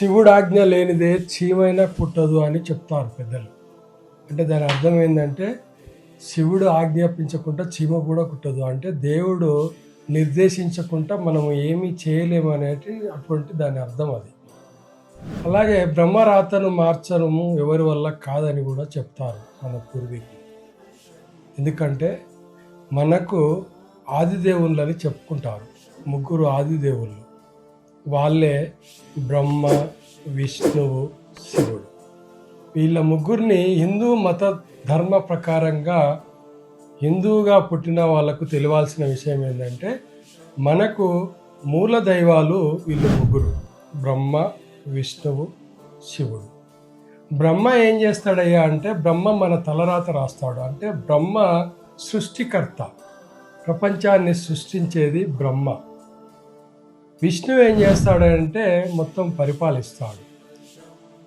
శివుడు ఆజ్ఞ లేనిదే చీమైనా పుట్టదు అని చెప్తారు పెద్దలు. అంటే దాని అర్థం ఏంటంటే శివుడు ఆజ్ఞాపించకుండా చీమ కూడా కుట్టదు. అంటే దేవుడు నిర్దేశించకుండా మనం ఏమీ చేయలేము అనేది అటువంటి దాని అర్థం అది. అలాగే బ్రహ్మరాతను మార్చడము ఎవరి వల్ల కాదని కూడా చెప్తారు మన పూర్వీకులు. ఎందుకంటే మనకు ఆదిదేవుళ్ళని చెప్పుకుంటారు. ముగ్గురు ఆదిదేవుళ్ళు. వాళ్ళే బ్రహ్మ విష్ణువు శివుడు. వీళ్ళ ముగ్గురిని హిందూ మత ధర్మ ప్రకారంగా హిందువుగా పుట్టిన వాళ్ళకు తెలియాల్సిన విషయం ఏంటంటే మనకు మూల దైవాలు వీళ్ళు ముగ్గురు బ్రహ్మ విష్ణువు శివుడు. బ్రహ్మ ఏం చేస్తాడయ్యా అంటే బ్రహ్మ మన తలరాత రాస్తాడు. అంటే బ్రహ్మ సృష్టికర్త. ప్రపంచాన్ని సృష్టించేది బ్రహ్మ. విష్ణు ఏం చేస్తాడంటే మొత్తం పరిపాలిస్తాడు.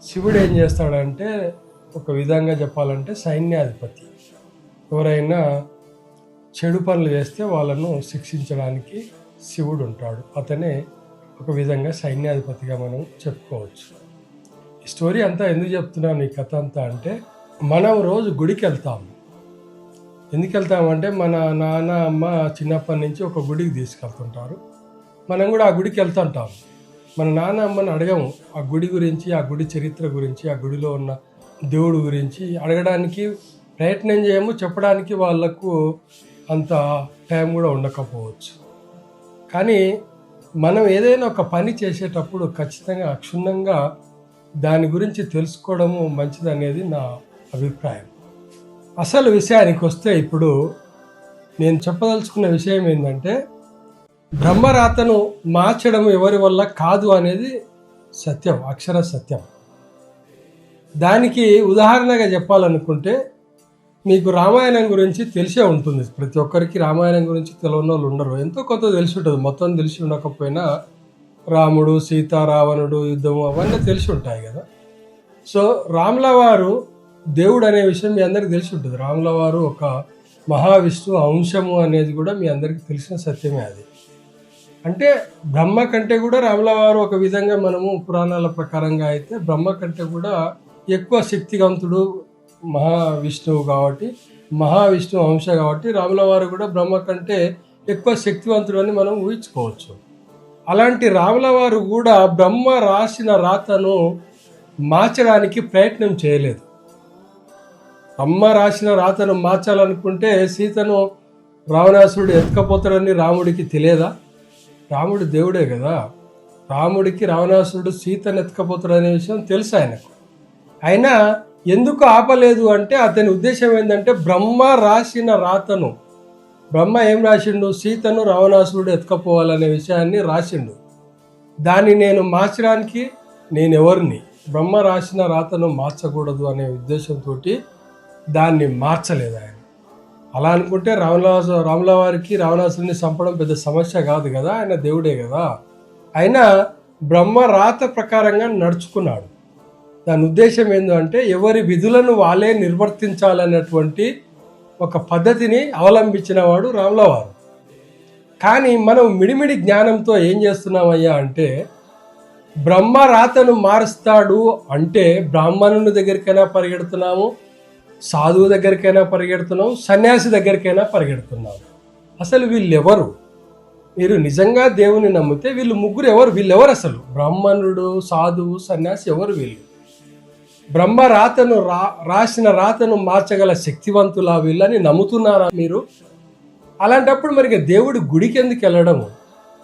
శివుడు ఏం చేస్తాడంటే ఒక విధంగా చెప్పాలంటే సైన్యాధిపతి. ఎవరైనా చెడు పనులు చేస్తే వాళ్ళను శిక్షించడానికి శివుడు ఉంటాడు. అతనే ఒక విధంగా సైన్యాధిపతిగా మనం చెప్పుకోవచ్చు. ఈ స్టోరీ అంతా ఎందుకు చెప్తున్నాను? ఈ కథ అంతా అంటే మనం రోజు గుడికి వెళ్తాము ఎందుకు వెళ్తామంటే మన నాన్న అమ్మ చిన్నప్పటి నుంచి ఒక గుడికి తీసుకెళ్తుంటారు. మనం కూడా ఆ గుడికి వెళ్తుంటాం. మన నాన్న అమ్మని అడగము ఆ గుడి గురించి ఆ గుడి చరిత్ర గురించి ఆ గుడిలో ఉన్న దేవుడు గురించి అడగడానికి ప్రయత్నం చేయము చెప్పడానికి వాళ్ళకు అంత టైం కూడా ఉండకపోవచ్చు. కానీ మనం ఏదైనా ఒక పని చేసేటప్పుడు ఖచ్చితంగా క్షుణ్ణంగా దాని గురించి తెలుసుకోవడము మంచిదనేది నా అభిప్రాయం. అసలు విషయానికి వస్తే ఇప్పుడు నేను చెప్పదలుచుకున్న విషయం ఏంటంటే బ్రహ్మరాతను మార్చడం ఎవరి వల్ల కాదు అనేది సత్యం అక్షర సత్యం. దానికి ఉదాహరణగా చెప్పాలనుకుంటే మీకు రామాయణం గురించి తెలిసే ఉంటుంది. ప్రతి ఒక్కరికి రామాయణం గురించి తెలియని వాళ్ళు ఉండరు. ఎంతో కొంత తెలిసి ఉంటుంది. మొత్తం తెలిసి ఉండకపోయినా రాముడు సీత రావణుడు యుద్ధము అవన్నీ తెలిసి ఉంటాయి కదా. సో రాముల వారు దేవుడు అనే విషయం మీ అందరికి తెలిసి ఉంటుంది. రాముల వారు ఒక మహావిష్ణు అంశము అనేది కూడా మీ అందరికీ తెలిసిన సత్యమే అది. అంటే బ్రహ్మ కంటే కూడా రాముల వారు ఒక విధంగా మనము పురాణాల ప్రకారంగా అయితే బ్రహ్మ కంటే కూడా ఎక్కువ శక్తివంతుడు మహావిష్ణువు కాబట్టి మహావిష్ణువు అంశ కాబట్టి రాముల వారు కూడా బ్రహ్మ కంటే ఎక్కువ శక్తివంతుడు అని మనం ఊహించుకోవచ్చు. అలాంటి రాముల వారు కూడా బ్రహ్మ రాసిన రాతను మార్చడానికి ప్రయత్నం చేయలేదు. బ్రహ్మ రాసిన రాతను మార్చాలనుకుంటే సీతను రావణాసురుడు ఎత్తుకపోతాడని రాముడికి తెలియదా? రాముడు దేవుడే కదా. రాముడికి రావణాసురుడు సీతను ఎత్తుకపోతాడనే విషయం తెలుసు ఆయనకు. అయినా ఎందుకు ఆపలేదు అంటే అతని ఉద్దేశం ఏంటంటే బ్రహ్మ రాసిన రాతను. బ్రహ్మ ఏం రాసిండు? సీతను రావణాసురుడు ఎత్తుకపోవాలనే విషయాన్ని రాసిండు. దాన్ని నేను మార్చడానికి నేను ఎవరిని? బ్రహ్మ రాసిన రాతను మార్చకూడదు అనే ఉద్దేశంతో దాన్ని మార్చలేదు ఆయన. అలా అనుకుంటే రామలాసు రాముల వారికి చంపడం పెద్ద సమస్య కాదు కదా ఆయన దేవుడే కదా. అయినా బ్రహ్మ రాత ప్రకారంగా నడుచుకున్నాడు. దాని ఉద్దేశం ఏంటంటే ఎవరి విధులను వాళ్ళే నిర్వర్తించాలన్నటువంటి ఒక పద్ధతిని అవలంబించిన వాడు రాములవారు. కానీ మనం మిడిమిడి జ్ఞానంతో ఏం చేస్తున్నామయ్యా అంటే బ్రహ్మ రాతను మారుస్తాడు అంటే బ్రాహ్మణుని దగ్గరికైనా పరిగెడుతున్నాము సాధువు దగ్గరికైనా పరిగెడుతున్నాం సన్యాసి దగ్గరికైనా పరిగెడుతున్నాం. అసలు వీళ్ళెవరు? మీరు నిజంగా దేవుని నమ్మితే వీళ్ళు ముగ్గురు ఎవరు? వీళ్ళెవరు అసలు? బ్రాహ్మణుడు సాధువు సన్యాసి ఎవరు వీళ్ళు? బ్రహ్మ రాతను రా రాసిన రాతను మార్చగల శక్తివంతులా వీళ్ళని నమ్ముతున్నారా మీరు? అలాంటప్పుడు మరి దేవుడి గుడికి ఎందుకు వెళ్ళడము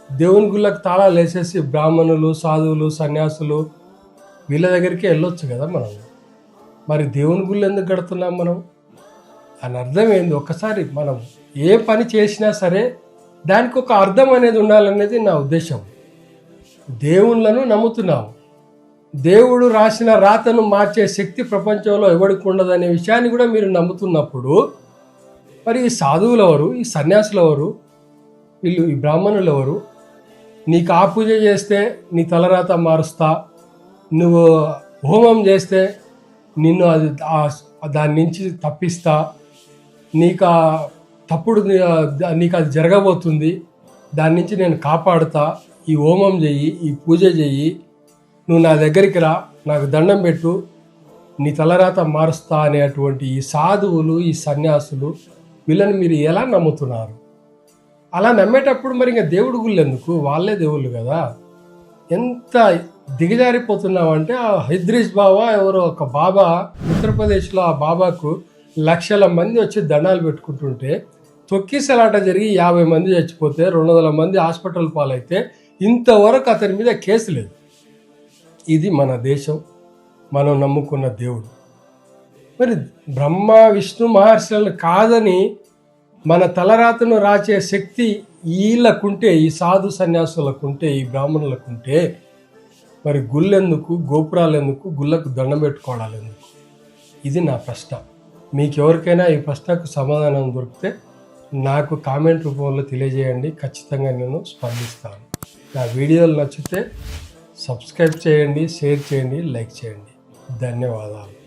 దేవుని గుళ్ళకు తాళాలు వేసేసి బ్రాహ్మణులు సాధువులు సన్యాసులు వీళ్ళ దగ్గరికి వెళ్ళొచ్చు కదా మనం? మరి దేవుని గుళ్ళు ఎందుకు కడుతున్నాం మనం? అని అర్థం ఏంది ఒక్కసారి మనం ఏ పని చేసినా సరే దానికి ఒక అర్థం అనేది ఉండాలనేది నా ఉద్దేశం. దేవుళ్ళను నమ్ముతున్నాం. దేవుడు రాసిన రాతను మార్చే శక్తి ప్రపంచంలో ఎవరికి ఉండదనే విషయాన్ని కూడా మీరు నమ్ముతున్నప్పుడు మరి ఈ సాధువులు ఎవరు? ఈ సన్యాసులు ఎవరు? వీళ్ళు ఈ బ్రాహ్మణులు ఎవరు? నీకు ఆ పూజ చేస్తే నీ తలరాత మారుస్తా నువ్వు హోమం చేస్తే నిన్ను అది దాని నుంచి తప్పిస్తా. నీకు ఆ తప్పుడు నీకు అది జరగబోతుంది. దాని నుంచి నేను కాపాడుతా. ఈ హోమం చెయ్యి ఈ పూజ చెయ్యి. నువ్వు నా దగ్గరికి రా నాకు దండం పెట్టు. నీ తలరాత మారుస్తా అనేటువంటి ఈ సాధువులు ఈ సన్యాసులు వీళ్ళని మీరు ఎలా నమ్ముతున్నారు? అలా నమ్మేటప్పుడు మరి ఇంకా దేవుడు గుళ్ళు ఎందుకు వాళ్ళే దేవుళ్ళు కదా. ఎంత దిగజారిపోతున్నామంటే ఆ హైద్రీష్ బాబా ఎవరో ఒక బాబా ఉత్తరప్రదేశ్లో ఆ బాబాకు లక్షల మంది వచ్చి దండాలు పెట్టుకుంటుంటే తొక్కిసలాట జరిగి యాభై మంది చచ్చిపోతే రెండు వందల మంది హాస్పిటల్ పాలైతే ఇంతవరకు అతని మీద కేసు లేదు. ఇది మన దేశం మనం నమ్ముకున్న దేవుడు. మరి బ్రహ్మ విష్ణు మహర్షులను కాదని మన తలరాతను రాచే శక్తి వీళ్ళకుంటే ఈ సాధు సన్యాసులకుంటే ఈ బ్రాహ్మణులకుంటే మరి గుళ్ళెందుకు గోపురాలు ఎందుకు గుళ్ళకు దండం పెట్టుకోవడాలు ఎందుకు? ఇది నా ప్రశ్న. మీకు ఎవరికైనా ఈ ప్రశ్నకు సమాధానం దొరికితే నాకు కామెంట్ రూపంలో తెలియజేయండి. ఖచ్చితంగా నేను స్పందిస్తాను. నా వీడియోలు నచ్చితే సబ్స్క్రైబ్ చేయండి షేర్ చేయండి లైక్ చేయండి. ధన్యవాదాలు.